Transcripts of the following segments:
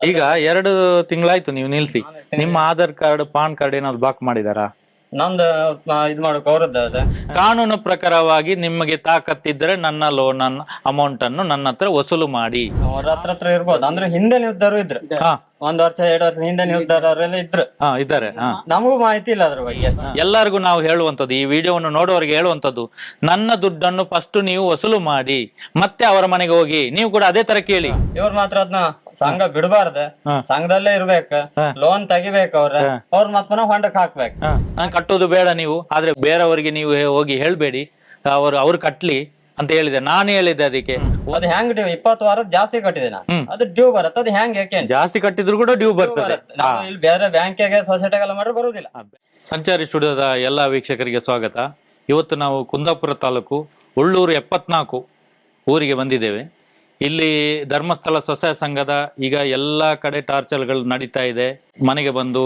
ಈಗ ಎರಡು ತಿಂಗಳಾಯ್ತು ನೀವು ನಿಲ್ಸಿ. ನಿಮ್ಮ ಆಧಾರ್ ಕಾರ್ಡ್ ಪಾನ್ ಕಾರ್ಡ್ ಏನಾದ್ರು ಬ್ಲಾಕ್ ಮಾಡಿದಾರಾ? ನಮ್ದು ಇದು ಇದ್ ಅವ್ರದ್ದ ಅದ. ಕಾನೂನು ಪ್ರಕಾರವಾಗಿ ನಿಮಗೆ ತಾಕತ್ತಿದ್ರೆ ನನ್ನ ಲೋನ್ ಅಮೌಂಟ್ ಅನ್ನು ನನ್ನ ಹತ್ರ ವಸೂಲು ಮಾಡಿ. ಅವ್ರ ಹತ್ರ ಹತ್ರ ಇರ್ಬೋದು. ಅಂದ್ರೆ ಹಿಂದೆ ನಿರ್ಧಾರ ಇದ್ರು. ಹಾ. ಒಂದ್ ವರ್ಷ ಎರಡು ವರ್ಷ ಹಿಂದೆ ನಿರ್ಧಾರ ಇದ್ರು. ಹಾ ಇದ್ದಾರೆ. ಹಾ. ನಮಗೂ ಮಾಹಿತಿ ಇಲ್ಲ ಅದ್ರ ಬಗ್ಗೆ ಎಲ್ಲರಿಗೂ ನಾವು ಹೇಳುವಂತದ್ದು ಈ ವಿಡಿಯೋವನ್ನು ನೋಡುವವರಿಗೆ ಹೇಳುವಂತದ್ದು ನನ್ನ ದುಡ್ಡನ್ನು ಫಸ್ಟ್ ನೀವು ವಸೂಲು ಮಾಡಿ ಮತ್ತೆ ಅವರ ಮನೆಗೆ ಹೋಗಿ ನೀವು ಕೂಡ ಅದೇ ತರ ಕೇಳಿ. ಇವ್ರು ಮಾತ್ರ ಅದನ್ನ ಸಂಘ ಬಿಡಬಾರ್ದ. ಸಂಘದಲ್ಲೇ ಇರ್ಬೇಕ. ಲೋನ್ ತೆಗಿಬೇಕು ಅವ್ರ. ಅವ್ರ ಮತ್ ಹೊಂಡಕ್ ಹಾಕ್ಬೇಕು. ನಾನು ಕಟ್ಟೋದು ಬೇಡ ನೀವು ಆದ್ರೆ ಬೇರೆಯವರಿಗೆ ನೀವು ಹೋಗಿ ಹೇಳ್ಬೇಡಿ. ಅವರು ಅವ್ರು ಕಟ್ಲಿ ಅಂತ ಹೇಳಿದೆ. ನಾನು ಹೇಳಿದ್ದೆ ಅದಕ್ಕೆ. ಅದು ಹೆಂಗ್ ಡ್ಯೂ ಇಪ್ಪತ್ತು ವಾರ ಜಾಸ್ತಿ ಕಟ್ಟಿದೆ ನಾನು. ಅದು ಡ್ಯೂ ಬರತ್ತೆ. ಅದು ಹೆಂಗ್ ಯಾಕೆ ಜಾಸ್ತಿ ಕಟ್ಟಿದ್ರು ಕೂಡ ಡ್ಯೂ ಬರ್ತದೆ. ಇಲ್ಲಿ ಬೇರೆ ಬ್ಯಾಂಕಿಗೆ ಸೊಸೈಟಿಗೆಲ್ಲ ಮಾಡಿದ್ರೆ ಬರುದಿಲ್ಲ. ಸಂಚಾರಿ ಸ್ಟುಡಿಯೋದ ಎಲ್ಲಾ ವೀಕ್ಷಕರಿಗೆ ಸ್ವಾಗತ. ಇವತ್ತು ನಾವು ಕುಂದಾಪುರ ತಾಲೂಕು ಉಳ್ಳೂರು ಎಪ್ಪತ್ನಾಲ್ಕು ಊರಿಗೆ ಬಂದಿದ್ದೇವೆ. ಇಲ್ಲಿ ಧರ್ಮಸ್ಥಳ ಸ್ವಸಹಾಯ ಸಂಘದ ಈಗ ಎಲ್ಲ ಕಡೆ ಟಾರ್ಚರ್ಗಳು ನಡೀತಾ ಇದೆ. ಮನೆಗೆ ಬಂದು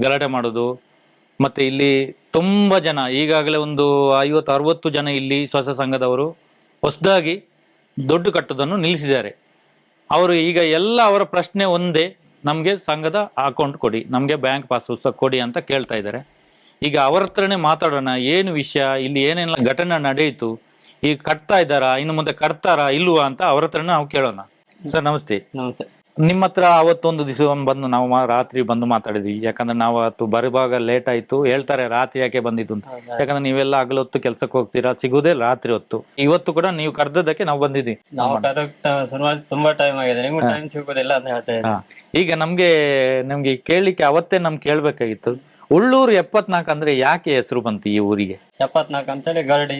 ಗಲಾಟೆ ಮಾಡೋದು. ಮತ್ತೆ ಇಲ್ಲಿ ತುಂಬ ಜನ, ಈಗಾಗಲೇ ಒಂದು ಐವತ್ತು, ಅರವತ್ತು ಜನ ಇಲ್ಲಿ ಸ್ವಸಹ ಸಂಘದವರು ಹೊಸದಾಗಿ ದುಡ್ಡು ಕಟ್ಟೋದನ್ನು ನಿಲ್ಲಿಸಿದ್ದಾರೆ. ಅವರು ಈಗ ಎಲ್ಲ ಅವರ ಪ್ರಶ್ನೆ ಒಂದೇ, ನಮಗೆ ಸಂಘದ ಅಕೌಂಟ್ ಕೊಡಿ, ನಮಗೆ ಬ್ಯಾಂಕ್ ಪಾಸ್ ಪುಸ್ತಕ ಕೊಡಿ ಅಂತ ಕೇಳ್ತಾ ಇದ್ದಾರೆ. ಈಗ ಅವರ ಹತ್ರನೇ ಮಾತಾಡೋಣ, ಏನು ವಿಷಯ, ಇಲ್ಲಿ ಏನೆಲ್ಲ ಘಟನೆ ನಡೆಯಿತು ಈಗ ಕಟ್ತಾ ಇದ್ದಾರಾ ಇನ್ನು ಮುಂದೆ ಕಟ್ತಾರಾ ಇಲ್ವಾ ಅಂತ ಅವ್ರ ಹತ್ರ ನಾವು ಕೇಳೋಣ. ಸರ್ ನಮಸ್ತೆ. ನಮಸ್ತೆ. ನಿಮ್ಮ ಹತ್ರ ಅವತ್ತೊಂದು ದಿವಸ ಬಂದು ನಾವು ಮಾ- ರಾತ್ರಿ ಬಂದು ಮಾತಾಡಿದ್ವಿ. ಯಾಕಂದ್ರೆ ನಾವು ಅವತ್ತು ಬರುವಾಗ ಲೇಟ್ ಆಯ್ತು. ಹೇಳ್ತಾರೆ ರಾತ್ರಿ ಯಾಕೆ ಬಂದಿದ್ದು ಅಂತ. ಯಾಕಂದ್ರೆ ನೀವೆಲ್ಲ ಹಗಲೊತ್ತು ಕೆಲ್ಸಕ್ಕೆ ಹೋಗ್ತೀರಾ? ಸಿಗುದೇ ರಾತ್ರಿ ಹೊತ್ತು. ಇವತ್ತು ಕೂಡ ನೀವು ಕರೆದದ್ದಕ್ಕೆ ನಾವು ಬಂದಿದ್ದೀವಿ ನಾವು ಕರೆಕ್ಟ್ ಸುಮಾರು ತುಂಬಾ ಟೈಮ್ ಆಗಿದೆ. ನಿಮ್ಗೆ ಟೈಮ್ ಸಿಗೋದಿಲ್ಲ ಅಂತ ಹೇಳ್ತಾ ಹಾ. ಈಗ ನಮ್ಗೆ ನಮ್ಗೆ ಕೇಳಲಿಕ್ಕೆ ಅವತ್ತೇ ನಮ್ಗೆ ಕೇಳ್ಬೇಕಾಗಿತ್ತು. ಉಳ್ಳೂರು ಎಪ್ಪತ್ನಾಲ್ಕು ಅಂದ್ರೆ ಯಾಕೆ ಹೆಸರು ಬಂತು ಈ ಊರಿಗೆ? ಎಪ್ಪತ್ನಾಲ್ಕು ಅಂತೇಳಿ ಗರಡಿ.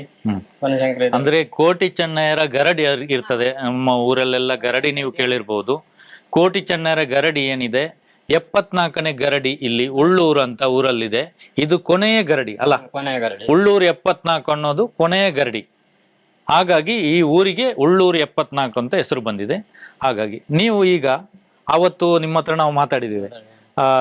ಬನಶಂಕರಿ ಅಂದ್ರೆ ಕೋಟಿ ಚೆನ್ನಯ್ಯರ ಗರಡಿ ಇರ್ತದೆ ನಮ್ಮ ಊರಲ್ಲೆಲ್ಲ ಗರಡಿ ನೀವು ಕೇಳಿರ್ಬಹುದು ಕೋಟಿ ಚೆನ್ನಯ್ಯರ ಗರಡಿ ಏನಿದೆ? ಎಪ್ಪತ್ನಾಲ್ಕನೇ ಗರಡಿ ಇಲ್ಲಿ ಉಳ್ಳೂರು ಅಂತ ಊರಲ್ಲಿದೆ. ಇದು ಕೊನೆಯ ಗರಡಿ ಅಲ್ಲ? ಕೊನೆಯ ಗರಡಿ. ಉಳ್ಳೂರು ಎಪ್ಪತ್ನಾಲ್ಕು ಅನ್ನೋದು ಕೊನೆಯ ಗರಡಿ. ಹಾಗಾಗಿ ಈ ಊರಿಗೆ ಉಳ್ಳೂರು ಎಪ್ಪತ್ನಾಲ್ಕು ಅಂತ ಹೆಸರು ಬಂದಿದೆ. ಹಾಗಾಗಿ ನೀವು ಈಗ ಅವತ್ತು ನಿಮ್ಮ ಹತ್ರ ನಾವು ಮಾತಾಡಿದ್ದೀವಿ.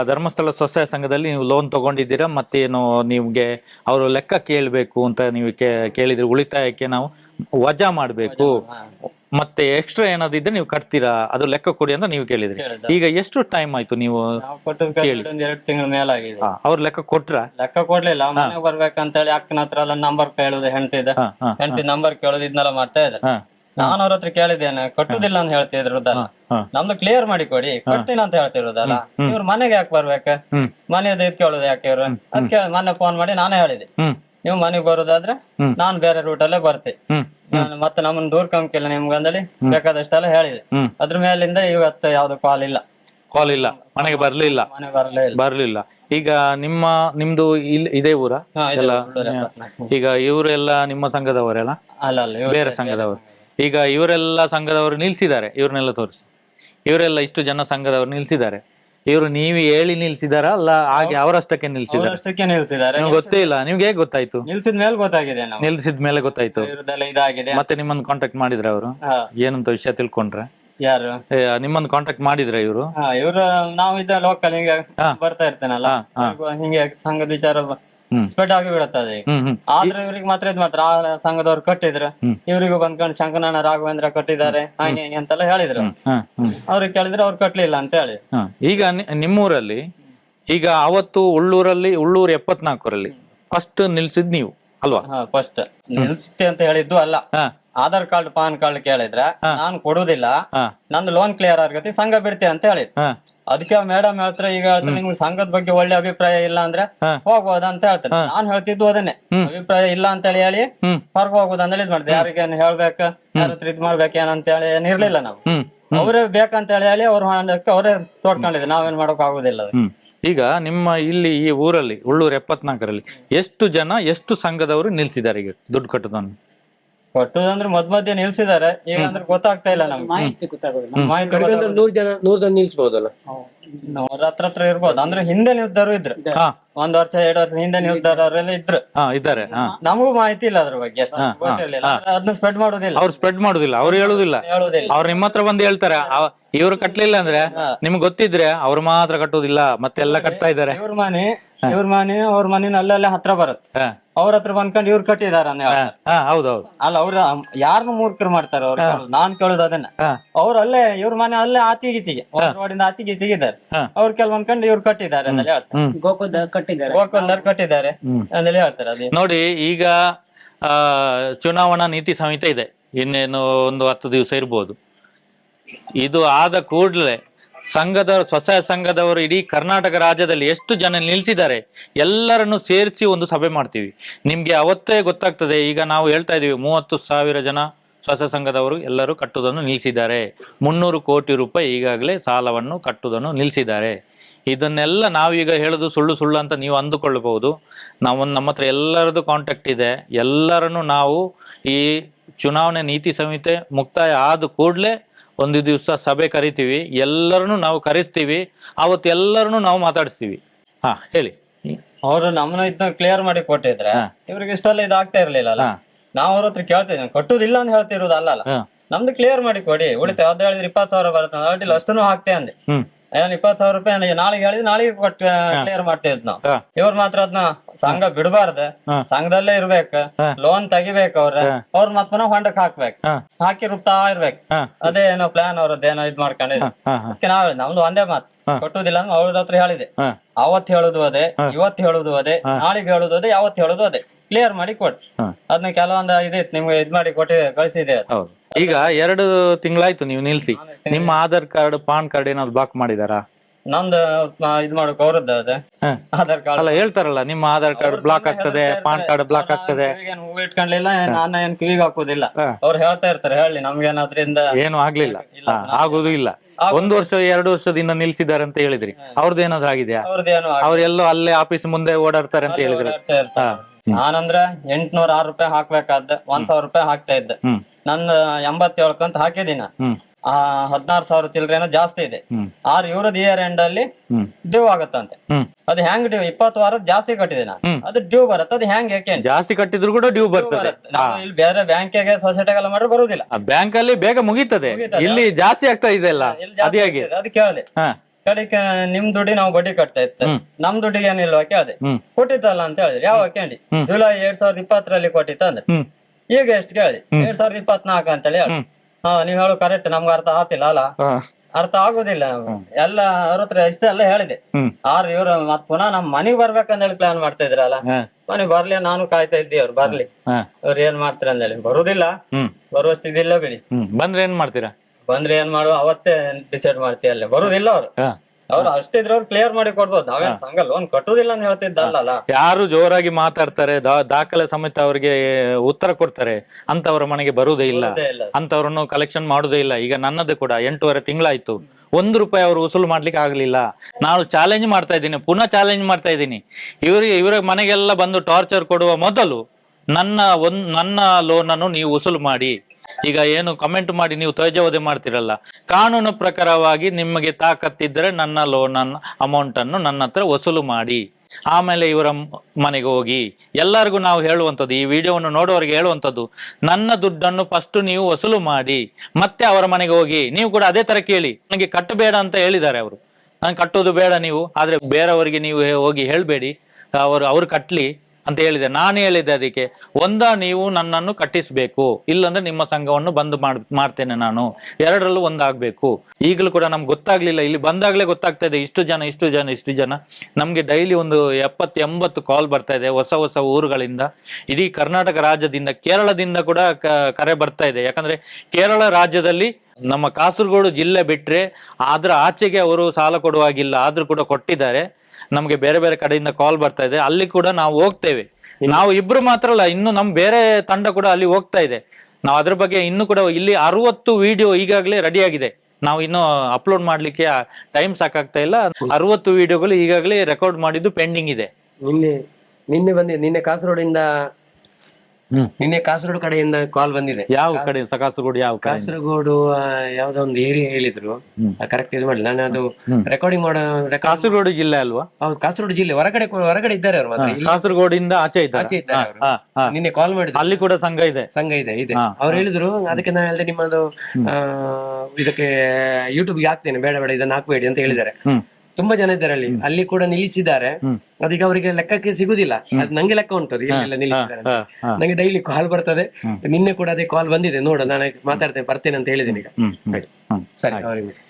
ಧರ್ಮಸ್ಥಳ ಸ್ವಸಹಾಯ ಸಂಘದಲ್ಲಿ ನೀವು ಲೋನ್ ತಗೊಂಡಿದ್ದೀರಾ? ಮತ್ತೇನು ನಿಮಗೆ ಅವರು ಲೆಕ್ಕ ಕೇಳಬೇಕು ಅಂತ ನೀವು ಕೇಳಿದ್ರೆ ಉಳಿತಾಯಕ್ಕೆ ನಾವು ವಜಾ ಮಾಡಬೇಕು. ಮತ್ತೆ ಎಕ್ಸ್ಟ್ರಾ ಏನಾದಿದ್ರೆ ನೀವು ಕಟ್ತೀರಾ? ಅದು ಲೆಕ್ಕ ಕೊಡಿ ಅಂತ ನೀವು ಕೇಳಿದ್ರಿ. ಈಗ ಎಷ್ಟು ಟೈಮ್ ಆಯ್ತು ನೀವು ಅವ್ರು ಎರಡು ತಿಂಗಳ ಮೇಲಾಗಿದೆ. ಅವ್ರ ಲೆಕ್ಕ ಕೊಟ್ರ? ಲೆಕ್ಕ ಕೊಡ್ಲಿಲ್ಲ. ಮನೆಗೆ ಬರ್ಬೇಕಂತೇಳಿ ಅಕ್ಕನ ಹತ್ರ ಎಲ್ಲ ನಂಬರ್ ಕೇಳುದು ಹೆಣ್ತಿದ್ದ ಹಾ ಹಾ ಹೆಣ್ತಿ ನಂಬರ್ ಕೇಳೋದು ಇದನ್ನೆಲ್ಲ ಮಾಡ್ತಾ ಇದ್ದಾರೆ ನಾನು ಅವ್ರ ಹತ್ರ ಕೇಳಿದ್ದೇನೆ ಕಟ್ಟುದಿಲ್ಲ ಅಂತ ಹೇಳ್ತಿದ್ರದಲ್ಲ ನಮ್ದು ಕ್ಲಿಯರ್ ಮಾಡಿ ಕೊಡಿ ಕೊಡ್ತೀನಿ ಅಂತ ಹೇಳ್ತಿರೋದಲ್ಲ ಇವ್ರ ಮನೆಗೆ ಯಾಕೆ ಬರ್ಬೇಕು? ಮನೆಯದು ಇದ್ ಕೇಳುದು ಯಾಕೆ ಇವ್ರು? ಕೇಳಿ ಮೊನ್ನೆ ಫೋನ್ ಮಾಡಿ ನಾನೇ ಹೇಳಿದೆ. ನೀವು ಮನೆಗ್ ಬರೋದಾದ್ರೆ. ನಾನ್ ಬೇರೆ ರೂಟ್ ಅಲ್ಲೇ ಬರ್ತೆ. ಮತ್ತೆ ನಮ್ಮನ್ನ ದೂರ ಕಮ್ಕಿಲ್ಲ ನಿಮ್ಗೆ ಅಂದೇಳಿ ಬೇಕಾದಷ್ಟೆಲ್ಲ ಹೇಳಿದೆ. ಅದ್ರ ಮೇಲಿಂದ ಇವತ್ತು ಯಾವ್ದು ಕಾಲ್ ಇಲ್ಲ. ಕಾಲ್ ಇಲ್ಲ. ಮನೆಗೆ ಬರ್ಲಿಲ್ಲ. ಮನೆ ಬರಲೇ ಇಲ್ಲ. ಬರ್ಲಿಲ್ಲ. ಈಗ ನಿಮ್ಮ ನಿಮ್ದು ಇದೇ ಊರ. ಈಗ ಇವರೆಲ್ಲ ನಿಮ್ಮ ಸಂಘದವರೆಲ್ಲ ಅಲ್ಲ? ಅಲ್ಲ ಬೇರೆ ಸಂಘದವರು. ಈಗ ಇವರೆಲ್ಲ ಸಂಘದವರು ನಿಲ್ಸಿದ್ದಾರೆ ಇವ್ರನ್ನೆಲ್ಲ ತೋರಿಸಿ. ಇವರೆಲ್ಲ ಇಷ್ಟು ಜನ ಸಂಘದವರು ನಿಲ್ಸಿದ್ದಾರೆ. ಇವರು ನೀವು ಹೇಳಿ ನಿಲ್ಸಿದಾರ? ಅಲ್ಲ ಹಾಗೆ ಅವರಷ್ಟಕ್ಕೆ ನಿಲ್ಸಿದ್ದಾರೆ ಅವರಷ್ಟಕ್ಕೆ ನಿಲ್ಸಿದ್ದಾರೆ. ನಿಮ್ಗೆ ಗೊತ್ತೇ ಇಲ್ಲ ನಿಮ್ಗೆ ಹೇಗೆ ಗೊತ್ತಾಯ್ತು? ನಿಲ್ಸಿದ ಮೇಲೆ ಗೊತ್ತಾಗಿದೆ ನಾವು ನಿಲ್ಸಿದ ಮೇಲೆ ಗೊತ್ತಾಯ್ತು. ಇವ್ರದ್ದೆಲ್ಲ ಇದಾಗಿದೆ. ಮತ್ತೆ ನಿಮ್ಮನ್ನು ಕಾಂಟ್ಯಾಕ್ಟ್ ಮಾಡಿದ್ರ ಅವರು? ಹಾ, ಏನಂತ ವಿಷಯ ತಿಳ್ಕೊಂಡ್ರೆ? ಯಾರು? ಏ, ನಿಮ್ಮನ್ನು ಕಾಂಟ್ಯಾಕ್ಟ್ ಮಾಡಿದ್ರ ಇವರು? ಹಾ ಇವ್ರು ನಾವು ಇದ್ದ ಲೋಕಲ್ ಹಿಂಗೆ ಹಾ. ಬರ್ತಾ ಇರ್ತೇನಲ್ಲ? ಹಾ, ಹಾ. ಹಿಂಗೆ ಸಂಘದ ವಿಚಾರ. ಸ್ಪ್ರೆಡ್ ಆಗಿ ಹ್ಮ್ ಆದ್ರೆ ಇವ್ರಿಗೆ ಮಾತ್ರ ಇದ್ ಮಾಡ್ತಾರೆ. ಆ ಸಂಘದವ್ರು ಕಟ್ಟಿದ್ರು. ಇವರಿಗೂ ಬಂದ್ಕೊಂಡು ಶಂಕನಾಣ ರಾಘವೇಂದ್ರ ಕಟ್ಟಿದ್ದಾರೆ. ಹಾಗೆ ಹಿಂಗೆ ಅಂತೆಲ್ಲ ಹೇಳಿದ್ರು. ಅವ್ರಿಗೆ ಕೇಳಿದ್ರೆ ಅವ್ರು ಕಟ್ಲಿಲ್ಲ ಅಂತ ಹೇಳಿ ಈಗ ನಿಮ್ಮೂರಲ್ಲಿ ಈಗ ಅವತ್ತು ಉಳ್ಳೂರಲ್ಲಿ ಉಳ್ಳೂರು ಎಪ್ಪತ್ನಾಲ್ಕರಲ್ಲಿ ಫಸ್ಟ್ ನಿಲ್ಸಿದ್ ನೀವು ಅಲ್ವಾ? ಫಸ್ಟ್ ನಿಲ್ಸುತ್ತೆ ಅಂತ ಹೇಳಿದ್ದು ಅಲ್ಲ. ಆಧಾರ್ ಕಾರ್ಡ್ ಪಾನ್ ಕಾರ್ಡ್ ಕೇಳಿದ್ರೆ ನಾನು ಕೊಡುದಿಲ್ಲ ನಂದು ಲೋನ್ ಕ್ಲಿಯರ್ ಆಗತಿ ಸಂಘ ಬಿಡ್ತೆ ಅಂತ ಹೇಳಿ ಅದಕ್ಕೆ ಮೇಡಮ್ ಹೇಳ್ತಾರೆ ಈಗ ಹೇಳ್ತಾರೆ ನಿಮ್ಗೆ ಸಂಘದ ಬಗ್ಗೆ ಒಳ್ಳೆ ಅಭಿಪ್ರಾಯ ಇಲ್ಲ ಅಂದ್ರೆ. ಹೋಗ್ಬೋದ ಅಂತ ಹೇಳ್ತಾರೆ. ನಾನ್ ಹೇಳ್ತಿದ್ದು ಅದನ್ನೇ. ಅಭಿಪ್ರಾಯ ಇಲ್ಲ ಅಂತ ಹೇಳಿ ಹೇಳಿ ಹೊರಗೆ ಹೋಗುದು ಅಂತ ಇದ್ ಮಾಡಿದೆ. ಯಾರಿಗೆ ಹೇಳ್ಬೇಕ ಯಾರ ಹತ್ರ ಇದ್ ಮಾಡ್ಬೇಕು ಏನಂತ ಹೇಳಿ ಏನ್ ಇರ್ಲಿಲ್ಲ ನಾವು. ಅವರೇ ಬೇಕಂತ ಹೇಳಿ ಹೇಳಿ ಅವ್ರ ಹಣಕ್ಕೆ ಅವರೇ ತೋಡ್ಕೊಂಡಿದ್ದೆ ನಾವೇನ್ ಮಾಡೋಕ್ ಆಗುದಿಲ್ಲ ಈಗ ನಿಮ್ಮ ಇಲ್ಲಿ ಈ ಊರಲ್ಲಿ ಉಳ್ಳೂರ್ ಎಪ್ಪತ್ನಾಲ್ಕರಲ್ಲಿ ಎಷ್ಟು ಜನ ಎಷ್ಟು ಸಂಘದವರು ನಿಲ್ಸಿದ್ದಾರೆ ಈಗ ದುಡ್ಡು ಕಟ್ಟೋದನ್ನು? ಕೊಟ್ಟುದಂದ್ರೆ ಮದ್ ಮಧ್ಯ ನಿಲ್ಸಿದಾರೆ ಈಗ ಅಂದ್ರೆ ಗೊತ್ತಾಗ್ತಾ ಇಲ್ಲ ನಮ್ಗೆ. ಮಾಹಿತಿ ಗೊತ್ತಾಗೋದಿಲ್ಲ. ಮಾಹಿತಿ ನೂರ್ ಜನ ನೂರ್ ಜನ ನಿಲ್ಸ್ಬೋದಲ್ಲ? ನೂರ ಹತ್ರ ಇರ್ಬೋದು. ಅಂದ್ರೆ ಹಿಂದೆ ನಿಲ್ದಾರು ಇದ್ರು. ಹಾ. ಒಂದ್ ವರ್ಷ ಎರಡು ವರ್ಷ ಹಿಂದೆ ನಿಲ್ದಾರವರೆಲ್ಲ ಇದ್ರು. ಹಾ ಇದ್ದಾರೆ. ಹಾ. ನಮಗೂ ಮಾಹಿತಿ ಇಲ್ಲ ಅದ್ರ ಬಗ್ಗೆ. ಅಷ್ಟು ಗೊತ್ತಿರ್ಲಿಲ್ಲ. ಅದನ್ನ ಸ್ಪ್ರೆಡ್ ಮಾಡೋದಿಲ್ಲ ಅವ್ರು ಸ್ಪ್ರೆಡ್ ಮಾಡುದಿಲ್ಲ ಅವ್ರು ಹೇಳುದಿಲ್ಲ ಹೇಳುದಿಲ್ಲ ಅವ್ರು ನಿಮ್ಮ ಹತ್ರ ಬಂದು ಹೇಳ್ತಾರೆ. ಅವ- ಇವ್ರು ಕಟ್ಲಿಲ್ಲ ಅಂದ್ರೆ ನಿಮ್ಗೆ ಗೊತ್ತಿದ್ರೆ ಅವ್ರು ಮಾತ್ರ ಕಟ್ಟುದಿಲ್ಲ ಮತ್ತೆಲ್ಲ ಕಟ್ತಾ ಇದ್ದಾರೆ. ಇವ್ರ ಮನೆ ಇವ್ರ ಮನೆ ಅವ್ರ ಮನೇನ ಅಲ್ಲೆಲ್ಲ ಹತ್ರ ಬರುತ್ತೆ. ಹಾ. ಅವ್ರ ಹತ್ರ ಬಂದ್ಕೊಂಡು ಇವ್ರು ಕಟ್ಟಿದಾರ ಹಾ, ಹಾ ಹೌದೌದು. ಅಲ್ಲ ಅವ್ರ ಯಾರ್ನೂ ಮೂರ್ಖರು ಮಾಡ್ತಾರೆ ಅವ್ರು. ನಾನ್ ಕೇಳುದು ಅದನ್ನ. ಹಾ. ಅವ್ರು ಅಲ್ಲೇ ಇವ್ರ ಮನೆ ಅಲ್ಲೇ ಆಚೆಗೀಚೆಗೆ ರೋಡಿಂದ ಆಚೆಗೀಚೆಗೆ ಇದ್ದಾರೆ. ಅವ್ರು ಕೆಲವೊಂದ್ ಕಂಡು ಇವ್ರು ಕಟ್ಟಿದ್ದಾರೆ ಅಂತ ಹೇಳ್ತಾರೆ. ಹ್ಮ್. ಗೋಕುಲ ಕಟ್ಟಿದ್ದಾರೆ. ಗೋಕುಲ್ದಾರ್ ಕಟ್ಟಿದ್ದಾರೆ. ಅಂದೇಳಿ ಹೇಳ್ತಾರೆ ಅದೇ ನೋಡಿ ಈಗ ಆ, ಚುನಾವಣಾ ನೀತಿ ಸಂಹಿತೆ ಇದೆ. ಇನ್ನೇನು ಒಂದು ಹತ್ತು ದಿವಸ ಇರ್ಬೋದು. ಇದು ಆದ ಕೂಡಲೇ ಸಂಘದ ಸ್ವಸಹಾಯ ಸಂಘದವರು ಇಡೀ ಕರ್ನಾಟಕ ರಾಜ್ಯದಲ್ಲಿ ಎಷ್ಟು ಜನ ನಿಲ್ಸಿದ್ದಾರೆ ಎಲ್ಲರನ್ನು ಸೇರಿಸಿ ಒಂದು ಸಭೆ ಮಾಡ್ತೀವಿ. ನಿಮ್ಗೆ ಅವತ್ತೇ ಗೊತ್ತಾಗ್ತದೆ ಈಗ ನಾವು ಹೇಳ್ತಾ ಇದೀವಿ ಮೂವತ್ತು ಸಾವಿರ ಜನ ಸಂಘದವರು ಎಲ್ಲರೂ ಕಟ್ಟುವುದನ್ನು ನಿಲ್ಲಿಸಿದ್ದಾರೆ. ಮುನ್ನೂರು ಕೋಟಿ ರೂಪಾಯಿ ಈಗಾಗಲೇ ಸಾಲವನ್ನು ಕಟ್ಟುವುದನ್ನು ನಿಲ್ಲಿಸಿದ್ದಾರೆ. ಇದನ್ನೆಲ್ಲ ನಾವೀಗ ಹೇಳೋದು ಸುಳ್ಳು ಸುಳ್ಳು ಅಂತ ನೀವು ಅಂದುಕೊಳ್ಳಬಹುದು. ನಾವು ನಮ್ಮ ಹತ್ರ ಎಲ್ಲರದ್ದು ಕಾಂಟ್ಯಾಕ್ಟ್ ಇದೆ. ಎಲ್ಲರನ್ನು ನಾವು ಈ ಚುನಾವಣೆ ನೀತಿ ಸಂಹಿತೆ ಮುಕ್ತಾಯ ಆದ ಕೂಡಲೇ ಒಂದು ದಿವಸ ಸಭೆ ಕರಿತೀವಿ. ಎಲ್ಲರನ್ನು ನಾವು ಕರೆಸ್ತೀವಿ. ಅವತ್ತು ಎಲ್ಲರನ್ನು ನಾವು ಮಾತಾಡಿಸ್ತೀವಿ. ಹಾ ಹೇಳಿ. ಅವರು ನಮ್ಮನ್ನ ಇದನ್ನ ಕ್ಲಿಯರ್ ಮಾಡಿ ಕೊಟ್ಟಿದ್ರೆ. ಇವ್ರಿಗೆ ಇಷ್ಟೆಲ್ಲ ಇದಾಗ್ತಾ ಇರ್ಲಿಲ್ಲ. ನಾವ್ ಅವ್ರ ಹತ್ರ ಕೇಳ್ತೇವೆ ಕಟ್ಟುದಿಲ್ಲ ಅಂತ ಹೇಳ್ತಿರೋದು ಅಲ್ಲ ಅಲ್ಲ. ನಮ್ದು ಕ್ಲಿಯರ್ ಮಾಡಿ ಕೊಡಿ. ಉಳಿತಾಯ ಅದ್ ಹೇಳಿದ್ರೆ ಇಪ್ಪತ್ತು ಸಾವಿರ ಬರುತ್ತೆ. ಅಡ್ಡಿಲ್ಲ ಅಷ್ಟನ್ನು ಹಾಕ್ತೆ ಅಂದೆ. ಏನ್ ಇಪ್ಪತ್ತು ಸಾವಿರ ರೂಪಾಯಿ ನಾಳೆ ನಾಳೆಗೆ ಹೇಳಿದ್ರೆ ನಾಳೆಗೆ ಕೊಟ್ಟು ಕ್ಲಿಯರ್ ಮಾಡ್ತಾ ಇದ್ ನಾವು. ಇವ್ರು ಮಾತ್ರ ಅದನ್ನ ಸಂಘ ಬಿಡಬಾರ್ದ. ಸಂಘದಲ್ಲೇ ಇರ್ಬೇಕು. ಲೋನ್ ತೆಗಿಬೇಕು ಅವ್ರ. ಅವ್ರ ಮತ್ ಪುನಃ ಹೊಂಡಕ್ ಹಾಕ್ಬೇಕು. ಹಾಕಿ ರುಪ್ತಾ ಇರ್ಬೇಕು. ಅದೇ ಏನೋ ಪ್ಲಾನ್ ಅವ್ರದ್ದು ಏನೋ ಇದ್ ಮಾಡ್ಕೊಂಡಿದ್ರು ಅದಕ್ಕೆ ನಾವ್ ನಮ್ದು ಒಂದೇ ಮಾತು. ಕೊಟ್ಟುದಿಲ್ಲ ಅವ್ರ ಹತ್ರ ಹೇಳಿದೆ. ಅವತ್ ಹೇಳುದು ಅದೇ ಇವತ್ ಹೇಳುದು ಅದೇ ನಾಳೆಗೆ ಹೇಳುದು ಅದೇ ಯಾವತ್ ಹೇಳುದು ಅದೇ. ಕ್ಲಿಯರ್ ಮಾಡಿ ಕೊಟ್ ಹಾ. ಅದನ್ನ ಕೆಲವೊಂದು ಇದೆ ನಿಮ್ಗೆ ಇದ್ ಮಾಡಿ ಕೊಟ್ಟಿ ಕಳಿಸಿದೆ ಹೌದು. ಈಗ ಎರಡು ತಿಂಗಳಾಯ್ತು ನೀವು ನಿಲ್ಸಿ. ನಿಮ್ಮ ಆಧಾರ್ ಕಾರ್ಡ್ ಪಾನ್ ಕಾರ್ಡ್ ಏನಾದ್ರು ಬ್ಲಾಕ್ ಮಾಡಿದಾರಾ? ನಮ್ದು ಆ, ಇದ್ ಮಾಡಕ್ ಅವ್ರದ್ದು ಅದ. ಹ. ಆಧಾರ್ ಕಾರ್ಡ್. ಅಲ್ಲ ಹೇಳ್ತಾರಲ್ಲ ನಿಮ್ಮ ಆಧಾರ್ ಕಾರ್ಡ್ ಬ್ಲಾಕ್ ಆಗ್ತದೆ ಪಾನ್ ಕಾರ್ಡ್ ಬ್ಲಾಕ್ ಆಗ್ತದೆ. ಹೂವು ಇಟ್ಕೊಂಡ್ಲಿಲ್ಲ ನಾನು ಏನ್ ಕಿವಿಗೆ ಹಾಕುದಿಲ್ಲ. ಹ. ಅವ್ರು ಹೇಳ್ತಾ ಇರ್ತಾರೆ ಹೇಳಿ ನಮ್ಗೇನ್ ಅದ್ರಿಂದ ಏನು ಆಗ್ಲಿಲ್ಲ. ಹಾ, ಆಗುದು ಇಲ್ಲ. ಒಂದು ವರ್ಷ ಎರಡು ವರ್ಷದಿಂದ ನಿಲ್ಸಿದಾರೆ ಅಂತ ಹೇಳಿದ್ರಿ ಅವ್ರದ್ದು ಏನಾದ್ರು ಆಗಿದೆಯಾ? ಅವ್ರದ್ದೇನು ಅವ್ರೆಲ್ಲೋ ಅಲ್ಲೇ ಆಫೀಸ್ ಮುಂದೆ ಓಡಾಡ್ತಾರೆ ಅಂತ ಹೇಳಿದ್ರು. ಓಡಾಡ್ತಾ ಇರ್ತಾರೆ. ನಾನಂದ್ರ ಎಂಟ್ನೂರ ಆರು ರೂಪಾಯಿ ಹಾಕ್ಬೇಕಾದ ಒಂದ್ ಸಾವಿರ ರೂಪಾಯಿ ಹಾಕ್ತಾ ಇದ್ದೆ. ಹ್ಮ್. ಎಂಬತ್ತೇಳ್ಕಂತ ಹಾಕಿದಿನ. ಆ ಹದಿನಾರು ಸಾವಿರ ಚಿಲ್ಲರೆನ ಜಾಸ್ತಿ ಇದೆ. ಆರ್ ಇವ್ರದ್ ಇಯರ್ ಎಂಡ್ ಅಲ್ಲಿ ಡ್ಯೂ ಆಗತ್ತಂತೆ. ಅದು ಹೆಂಗ್ ಡ್ಯೂ ಇಪ್ಪತ್ತು ವಾರದ ಜಾಸ್ತಿ ಕಟ್ಟಿದೆ ನಾನು ಅದು ಡ್ಯೂ ಬರುತ್ತೆ ಅದು ಹೆಂಗ್ ಯಾಕೆ ಜಾಸ್ತಿ ಕಟ್ಟಿದ್ರು ಕೂಡ ಡ್ಯೂ ಬರ್ತದೆ. ನಾವು ಇಲ್ಲಿ ಬೇರೆ ಬ್ಯಾಂಕಿಗೆ ಸೊಸೈಟಿಗೆಲ್ಲ ಮಾಡಿದ್ರೆ ಬರುದಿಲ್ಲ. ಬ್ಯಾಂಕ್ ಅಲ್ಲಿ ಬೇಗ ಮುಗೀತದೆ. ಇಲ್ಲಿ ಜಾಸ್ತಿ ಆಗ್ತಾ ಇದೆ ಅಲ್ಲ? ಅದ್ ಕೇಳಿದೆ. ಕಡೆಗೆ ನಿಮ್ ದುಡ್ಡಿ ನಾವು ಬಡ್ಡಿ ಕಟ್ತಾ ಇತ್ತು. ನಮ್ ದುಡ್ಡಿಗೆ ಏನಿಲ್ವಾ ಕೇಳಿದೆ ಕೊಟ್ಟಿತ್ತಲ್ಲ ಅಂತ ಹೇಳಿದ್ರೆ. ಯಾವ ಕೇಳಿ? ಜುಲೈ ಎರಡ್ ಸಾವಿರದ ಇಪ್ಪತ್ತರಲ್ಲಿ ಕೊಟ್ಟಿತ್ತ ಅಂದ್ರೆ. ಈಗ ಎಷ್ಟು ಕೇಳಿ? ಎರಡ್ ಸಾವಿರದ ಇಪ್ಪತ್ನಾಲ್ಕು ಅಂತ ಹೇಳಿ. ಹಾ ನೀವ್ ಹೇಳೋ ಕರೆಕ್ಟ್ ನಮ್ಗೆ ಅರ್ಥ ಆತಿಲ್ಲ ಅಲ್ಲ? ಅರ್ಥ ಆಗುದಿಲ್ಲ ಎಲ್ಲ ಅವ್ರ ಹತ್ರ ಇಷ್ಟೆಲ್ಲ ಹೇಳಿದೆ. ಆರು ಇವ್ರು ಮತ್ ಪುನಃ ನಮ್ ಮನೆಗ್ ಬರ್ಬೇಕಂತ ಹೇಳಿ ಪ್ಲಾನ್ ಮಾಡ್ತಾ ಇದ್ರಲ್ಲ? ಮನೆಗ್ ಬರ್ಲಿ ನಾನು ಕಾಯ್ತಾ ಇದ್ದಿ ಅವ್ರು ಬರ್ಲಿ. ಅವ್ರ ಏನ್ ಮಾಡ್ತಾರೆ ಅಂತ ಹೇಳಿ. ಬರುದಿಲ್ಲ. ಬರುವಷ್ಟಿದಿಲ್ಲ ಬಿಡಿ. ಬಂದ್ರೆ ಏನ್ ಮಾಡ್ತೀರಾ? ಬಂದ್ರೆ ಏನ್ ಮಾಡುವ ಅವತ್ತೇ ಡಿಸೈಡ್ ಮಾಡ್ತೀವಿ ಅಲ್ಲಿ. ಬರುದಿಲ್ಲ ಅವ್ರು. ಅವ್ರು ಅಷ್ಟಿದ್ರೆ ಅವ್ರು ಕ್ಲಿಯರ್ ಮಾಡಿ ಕೊಡ್ಬೋದು. ನಾವೇನ್ ಸಂಘ ಲೋನ್ ಕಟ್ಟುದಿಲ್ಲ ಅಂತ ಹೇಳ್ತಿದ್ದಲ್ಲ ಯಾರು ಜೋರಾಗಿ ಮಾತಾಡ್ತಾರೆ ದಾಖಲೆ ಸಮೇತ ಅವ್ರಿಗೆ ಉತ್ತರ ಕೊಡ್ತಾರೆ ಅಂತವ್ರ ಮನೆಗೆ ಬರುವುದೇ ಇಲ್ಲ. ಅಂತವ್ರನ್ನು ಕಲೆಕ್ಷನ್ ಮಾಡುದೇ ಇಲ್ಲ. ಈಗ ನನ್ನದು ಕೂಡ ಎಂಟೂವರೆ ತಿಂಗಳಾಯ್ತು. ಒಂದು ರೂಪಾಯಿ ಅವರು ವಸೂಲು ಮಾಡ್ಲಿಕ್ಕೆ ಆಗ್ಲಿಲ್ಲ. ನಾನು ಚಾಲೆಂಜ್ ಮಾಡ್ತಾ ಇದ್ದೀನಿ ಪುನಃ ಚಾಲೆಂಜ್ ಮಾಡ್ತಾ ಇದ್ದೀನಿ. ಇವರಿಗೆ ಇವ್ರ ಮನೆಗೆಲ್ಲ ಬಂದು ಟಾರ್ಚರ್ ಕೊಡುವ ಮೊದಲು ನನ್ನ ಒಂದ್ ನನ್ನ ಲೋನ್ ಅನ್ನು ನೀವು ವಸೂಲು ಮಾಡಿ. ಈಗ ಏನು ಕಮೆಂಟ್ ಮಾಡಿ ನೀವು ತ್ವಜವಧೆ ಮಾಡ್ತಿರಲ್ಲ. ಕಾನೂನು ಪ್ರಕಾರವಾಗಿ ನಿಮಗೆ ತಾಕತ್ತಿದ್ದರೆ ನನ್ನ ಲೋನ್ ಅಮೌಂಟ್ ಅನ್ನು ನನ್ನ ಹತ್ರ ವಸೂಲು ಮಾಡಿ. ಆಮೇಲೆ ಇವರ ಮನೆಗೆ ಹೋಗಿ. ಎಲ್ಲರಿಗೂ ನಾವು ಹೇಳುವಂಥದ್ದು, ಈ ವಿಡಿಯೋವನ್ನು ನೋಡೋರಿಗೆ ಹೇಳುವಂಥದ್ದು, ನನ್ನ ದುಡ್ಡನ್ನು ಫಸ್ಟ್ ನೀವು ವಸೂಲು ಮಾಡಿ. ಮತ್ತೆ ಅವರ ಮನೆಗೆ ಹೋಗಿ. ನೀವು ಕೂಡ ಅದೇ ತರ ಕೇಳಿ. ನನಗೆ ಕಟ್ಟಬೇಡ ಅಂತ ಹೇಳಿದ್ದಾರೆ ಅವರು. ನಾನು ಕಟ್ಟೋದು ಬೇಡ ನೀವು, ಆದ್ರೆ ಬೇರೆಯವರಿಗೆ ನೀವು ಹೋಗಿ ಹೇಳಬೇಡಿ. ಅವರು, ಅವ್ರು ಕಟ್ಲಿ. ಅಂತ ಹೇಳಿದೆ. ನಾನು ಹೇಳಿದೆ ಅದಕ್ಕೆ. ಒಂದ ನೀವು ನನ್ನನ್ನು ಕಟ್ಟಿಸ್ಬೇಕು. ಇಲ್ಲಂದ್ರೆ ನಿಮ್ಮ ಸಂಘವನ್ನು ಬಂದ್ ಮಾಡ್, ಮಾಡ್ತೇನೆ ನಾನು. ಎರಡರಲ್ಲೂ ಒಂದಾಗಬೇಕು. ಈಗಲೂ ಕೂಡ ನಮ್ಗೆ ಗೊತ್ತಾಗ್ಲಿಲ್ಲ. ಇಲ್ಲಿ ಬಂದಾಗಲೇ ಗೊತ್ತಾಗ್ತಾ ಇದೆ. ಇಷ್ಟು ಜನ ಇಷ್ಟು ಜನ ಇಷ್ಟು ಜನ. ನಮ್ಗೆ ಡೈಲಿ ಒಂದು ಎಪ್ಪತ್ತು ಎಂಬತ್ತು ಕಾಲ್ ಬರ್ತಾ ಇದೆ ಹೊಸ ಹೊಸ ಊರುಗಳಿಂದ. ಇಡೀ ಕರ್ನಾಟಕ ರಾಜ್ಯದಿಂದ, ಕೇರಳದಿಂದ ಕೂಡ ಕರೆ ಬರ್ತಾ ಇದೆ. ಯಾಕಂದ್ರೆ ಕೇರಳ ರಾಜ್ಯದಲ್ಲಿ ನಮ್ಮ ಕಾಸರಗೋಡು ಜಿಲ್ಲೆ ಬಿಟ್ರೆ ಆದ್ರ ಆಚೆಗೆ ಅವರು ಸಾಲ ಕೊಡುವಾಗಿಲ್ಲ ಆದ್ರೂ ಕೂಡ ಕೊಟ್ಟಿದ್ದಾರೆ. ನಮ್ಗೆ ಬೇರೆ ಬೇರೆ ಕಡೆಯಿಂದ ಕಾಲ್ ಬರ್ತಾ ಇದೆ. ಅಲ್ಲಿ ಕೂಡ ನಾವು ಹೋಗ್ತೇವೆ. ನಾವು ಇಬ್ರು ಮಾತ್ರ ಅಲ್ಲ, ಇನ್ನು ನಮ್ ಬೇರೆ ತಂಡ ಕೂಡ ಅಲ್ಲಿ ಹೋಗ್ತಾ ಇದೆ. ನಾವು ಅದ್ರ ಬಗ್ಗೆ ಇನ್ನು ಕೂಡ ಇಲ್ಲಿ ಅರವತ್ತು ವಿಡಿಯೋ ಈಗಾಗಲೇ ರೆಡಿ ಆಗಿದೆ. ನಾವು ಇನ್ನು ಅಪ್ಲೋಡ್ ಮಾಡ್ಲಿಕ್ಕೆ ಟೈಮ್ ಸಾಕಾಗ್ತಾ ಇಲ್ಲ. ಅರವತ್ತು ವಿಡಿಯೋಗಳು ಈಗಾಗಲೇ ರೆಕಾರ್ಡ್ ಮಾಡಿದ್ದು ಪೆಂಡಿಂಗ್ ಇದೆ. ನಿನ್ನೆ ನಿನ್ನೆ ಬಂದಿ, ನಿನ್ನೆ ಕಾಸರಗೋಡಿಂದ ನಿನ್ನೆ ಕಾಸರಗೋಡು ಕಡೆಯಿಂದ ಕಾಲ್ ಬಂದಿದೆ. ಯಾವ ಕಡೆ ಕಾಸರಗೋಡು ಯಾವ ಕಡೆ ಕಾಸರಗೋಡು ಯಾವ್ದೋ ಒಂದು ಏರಿಯಾ ಹೇಳಿದ್ರು. ಕರೆಕ್ಟ್ ಇದು ಮಾಡಿ ನಾನು ಅದು ರೆಕಾರ್ಡಿಂಗ್ ಮಾಡೋ ಕಾಸರಗೋಡು ಜಿಲ್ಲೆ ಅಲ್ವಾ? ಹೌದು ಕಾಸರಗೋಡು ಜಿಲ್ಲೆ. ಹೊರಗಡೆ ಹೊರಗಡೆ ಇದ್ದಾರೆ ಅವ್ರು ಮಾತ್ರ. ಕಾಸರಗೋಡಿಂದ ಆಚೆ ಇದ್ದಾರೆ. ಆಚೆ ಇದ್ದಾರೆ ಅವರು. ನಿನ್ನೆ ಕಾಲ್ ಮಾಡಿದ್ರು. ಅಲ್ಲಿ ಕೂಡ ಸಂಘ ಇದೆ. ಸಂಘ ಇದೆ ಇದೆ. ಅವ್ರು ಹೇಳಿದ್ರು ಅದಕ್ಕೆ ನಾನು ಹೇಳಿದೆ ನಿಮ್ಮದು ಇದಕ್ಕೆ ಯೂಟ್ಯೂಬ್ಗೆ ಹಾಕ್ತೇನೆ. ಬೇಡ ಬೇಡ ಇದನ್ನ ಹಾಕ್ಬೇಡಿ ಅಂತ ಹೇಳಿದ್ದಾರೆ. ತುಂಬಾ ಜನ ಇದ್ದಾರೆ ಅಲ್ಲಿ ಅಲ್ಲಿ ಕೂಡ ನಿಲ್ಲಿಸಿದ್ದಾರೆ. ಅದೀಗ ಅವರಿಗೆ ಲೆಕ್ಕಕ್ಕೆ ಸಿಗುದಿಲ್ಲ. ಅದು ನಂಗೆ ಲೆಕ್ಕ ಉಂಟು. ಅದು ಎಲ್ಲೆಲ್ಲ ನಿಲ್ಲಿಸಿದ್ದಾರೆ ಅಂತ. ನಂಗೆ ಡೈಲಿ ಕಾಲ್ ಬರ್ತದೆ. ನಿನ್ನೆ ಕೂಡ ಅದೇ ಕಾಲ್ ಬಂದಿದೆ. ನೋಡು ನಾನು ಮಾತಾಡ್ತೇನೆ ಬರ್ತೇನೆ ಅಂತ ಹೇಳಿದ್ದೀನಿ ಈಗ. ಹ್ಮ್ ಹ್ಮ್. ಹ್ಮ್ ಸರಿ ಅವರಿಗೆ.